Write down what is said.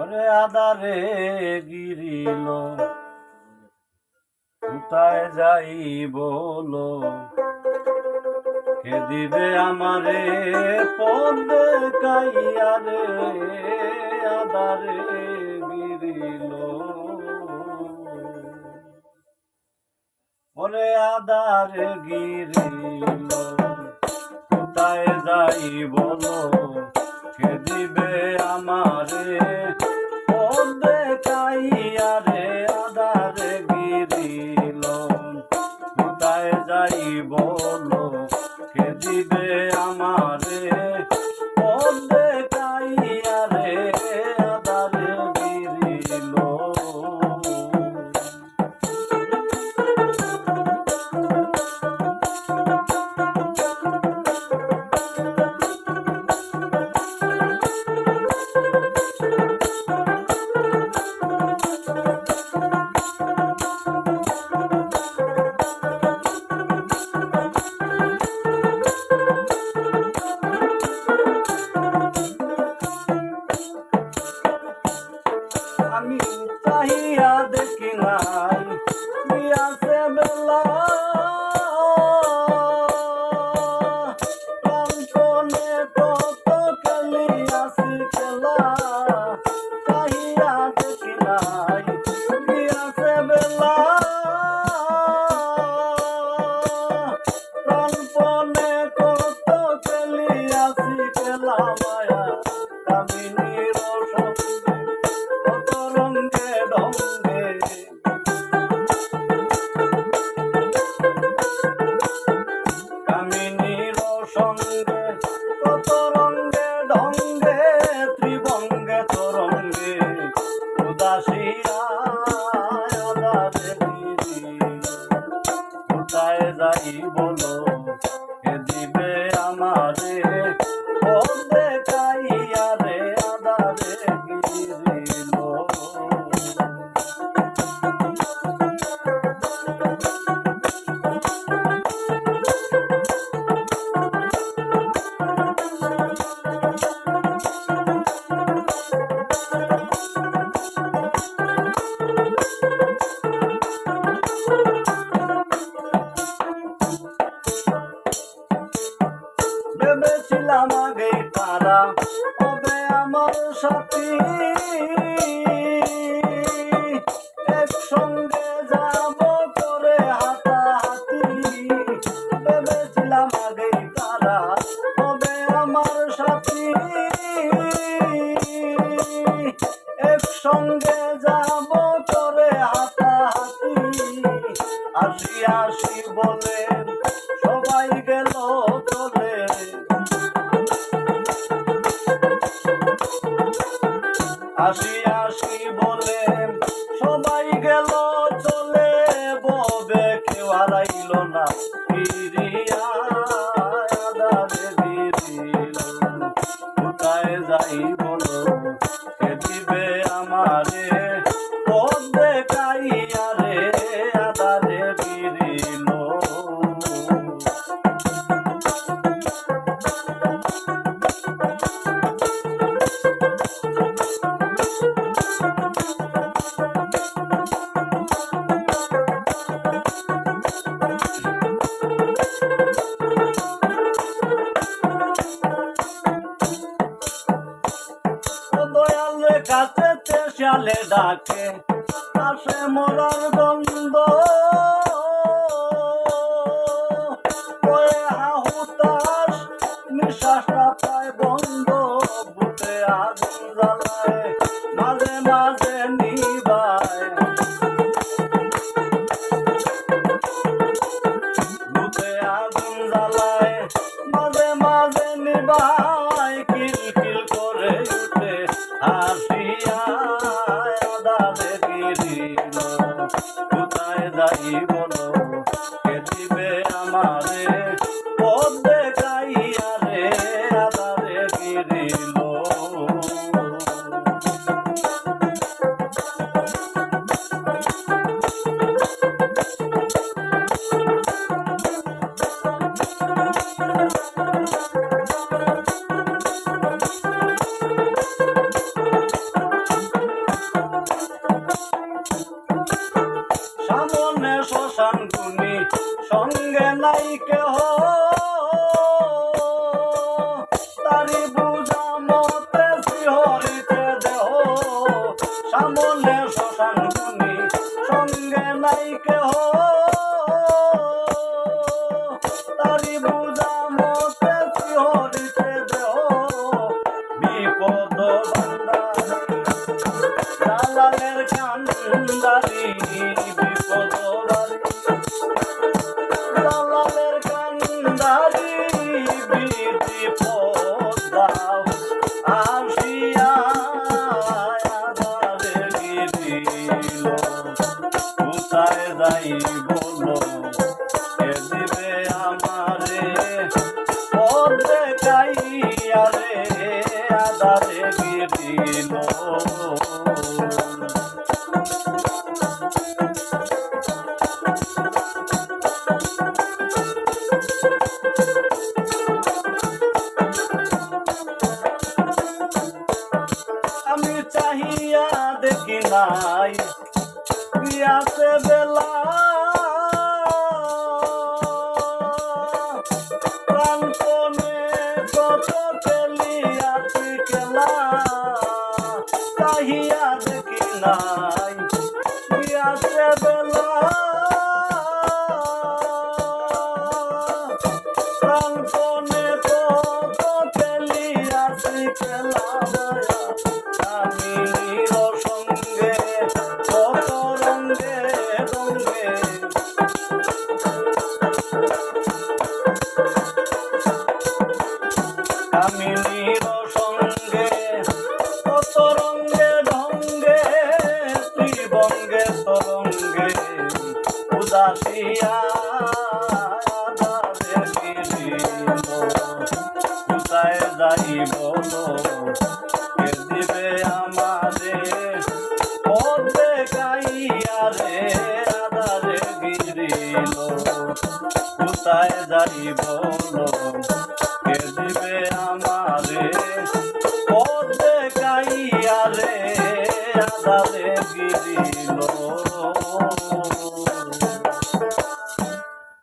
ঘরে আদারে গিরিল। কোথায় যাই বলো? কে দিবে আমারে পদ কাইয়া রে? আদারে গিরিল। ওরে আদার গিরিল, কোথায় যাই বলো? কে দিবে আমারে যায় পেতাম আগে তবে আমার সাথী। একসঙ্গে যাব করে হাতাহাতি। ভেবেছিলাম আগে তারা তবে আমার সাথী। একসঙ্গে যাব করে হাতাহাতি। আসি আসি বলে আসিয়া আমারে ডাকে আসে মরার গন্ধ। হাহুতাস you. আমলে শ্মশান তুমি সঙ্গে নাই কেহ। তারি বুঝা মতে শিহরিতে দেহ। বিপদ বান্দারি দালালের কান্দারি বিপদ আদারে গিরিল আমি চাহিয়া দেখি নাই পিয়াসে বেলা। প্রাণপণে কত খেলিয়াছি নির সঙ্গে কত রঙ্গে ঢঙ্গে ত্রিবঙ্গে তরঙ্গে উদাসিয়া। কোথায় যাই বলো দিবে আমারে পদে গাইয়া রে আদারে গিরিল কোথায় যাই বলো দিবে